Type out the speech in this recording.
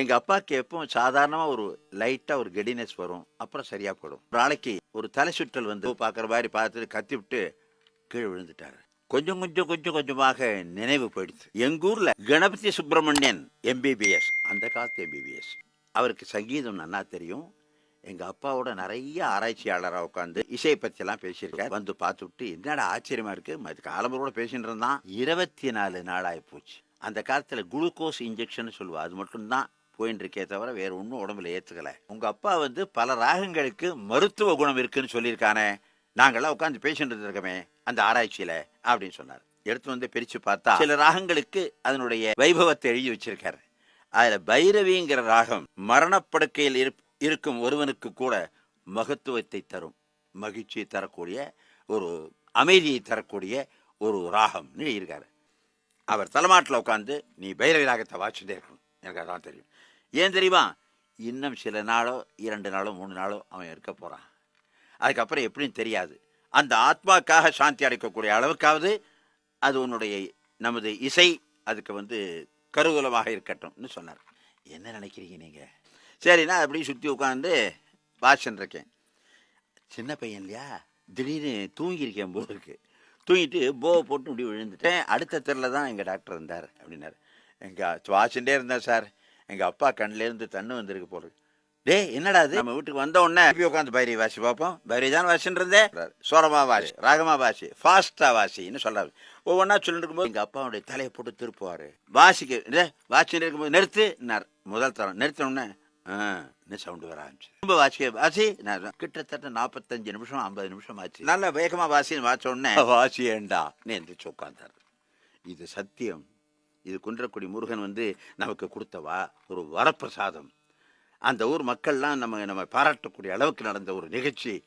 எங்கள் அப்பாவுக்கு எப்பவும் சாதாரணமாக ஒரு லைட்டாக ஒரு கெடினஸ் வரும். அப்புறம் சரியாக போடும் ஒரு நாளைக்கு ஒரு தலை சுற்றல் வந்து பார்க்குற மாதிரி பார்த்துட்டு கத்தி விட்டு கீழே விழுந்துட்டார். கொஞ்சம் கொஞ்சம் கொஞ்சம் கொஞ்சமாக நினைவு போயிடுச்சு. எங்கள் ஊரில் கணபதி சுப்பிரமணியன் எம்பிபிஎஸ் அந்த காலத்து எம்பிபிஎஸ் அவருக்கு சங்கீதம் நன்னா தெரியும். எங்கள் அப்பாவோட நிறைய ஆராய்ச்சியாளராக உட்காந்து இசையை பற்றிலாம் பேசியிருக்காரு. வந்து பார்த்துட்டு என்னடா ஆச்சரியமாக இருக்குது அது காலம்பரோட பேசிட்டு இருந்தான். இருபத்தி நாலு நாளாகி போச்சு. அந்த காலத்தில் குளுக்கோஸ் இன்ஜெக்ஷன் சொல்லுவாள் அது மட்டும்தான் போயின்னு இருக்கே தவிர வேற ஒன்றும் உடம்புல ஏற்றுக்கலை உங்க அப்பா வந்து பல ராகங்களுக்கு மருத்துவ குணம் இருக்குன்னு சொல்லியிருக்கானே. நாங்கெல்லாம் உட்காந்து பேஷண்ட் இருக்கமே அந்த ஆராய்ச்சியில அப்படின்னு சொன்னார். எடுத்து வந்து பிரித்து பார்த்தா சில ராகங்களுக்கு அதனுடைய வைபவத்தை எழுதி வச்சிருக்காரு. அதில் பைரவிங்கிற ராகம் மரணப்படுக்கையில் இருப்- இருக்கும் ஒருவனுக்கு கூட மகத்துவத்தை தரும் மகிழ்ச்சியை தரக்கூடிய ஒரு அமைதியை தரக்கூடிய ஒரு ராகம்னு எழுதியிருக்காரு. அவர் தலைமாட்டில் உட்காந்து நீ பைரவி ராகத்தை வாசிட்டே இருக்கணும். எனக்கு அதான் தெரியும். ஏன் தெரியுமா? இன்னும் சில நாளோ இரண்டு நாளோ மூணு நாளோ அவன் இருக்க போகிறான் அதுக்கப்புறம் எப்படின்னு தெரியாது. அந்த ஆத்மாக்காக சாந்தி அடைக்கக்கூடிய அளவுக்காவது அது உன்னுடைய நமது இசை அதுக்கு வந்து கருவூலமாக இருக்கட்டும்னு சொன்னார். என்ன நினைக்கிறீங்க நீங்கள் சரி நான் அப்படியே சுற்றி உட்காந்து வாசன் இருக்கேன். சின்ன பையன் இல்லையா? திடீர்னு தூங்கியிருக்கேன் போல தூங்கிட்டு போவை போட்டு இப்படி விழுந்துட்டேன். அடுத்த தெருல தான் எங்கள் டாக்டர் இருந்தார் அப்படின்னாரு. எங்கள் வாசிண்டே இருந்தேன் சார். எங்கள் அப்பா கண்ணிலேருந்து தண்ணு வந்திருக்கு இருக்கு. டேய் என்னடா அது நம்ம வீட்டுக்கு வந்த உடனே உட்காந்து பைரி வாசி பார்ப்போம். பைரி தான் வாசின்னு இருந்தேன் சோரமா வாசி ராகமா வாசி ஃபாஸ்டா வாசின்னு சொல்றாரு. ஒவ்வொன்றா சொல்லிட்டு இருக்கும்போது எங்கள் அப்பாவுடைய தலையை போட்டு திருப்புவார். வாசிக்க டே வாசின்னு இருக்கும்போது நிறுத்துனார் முதல் தரம். ஆ சவுண்டு வர ஆரம்பிச்சு ரொம்ப வாசிக்க வாசி நான் கிட்டத்தட்ட நாற்பத்தஞ்சு நிமிஷம் ஐம்பது நிமிஷம் ஆச்சு. நல்ல வேகமாக வாசின்னு வாச்ச உடனே வாசி ஏண்டா எந்திரிச்சு உட்காந்தார் இது சத்தியம். இது குன்றக்குடி முருகன் வந்து நமக்கு கொடுத்தவா? ஒரு வரப்பிரசாதம். அந்த ஊர் மக்கள்லாம் நம்ம நம்ம பாராட்டக்கூடிய அளவுக்கு நடந்த ஒரு நிகழ்ச்சி.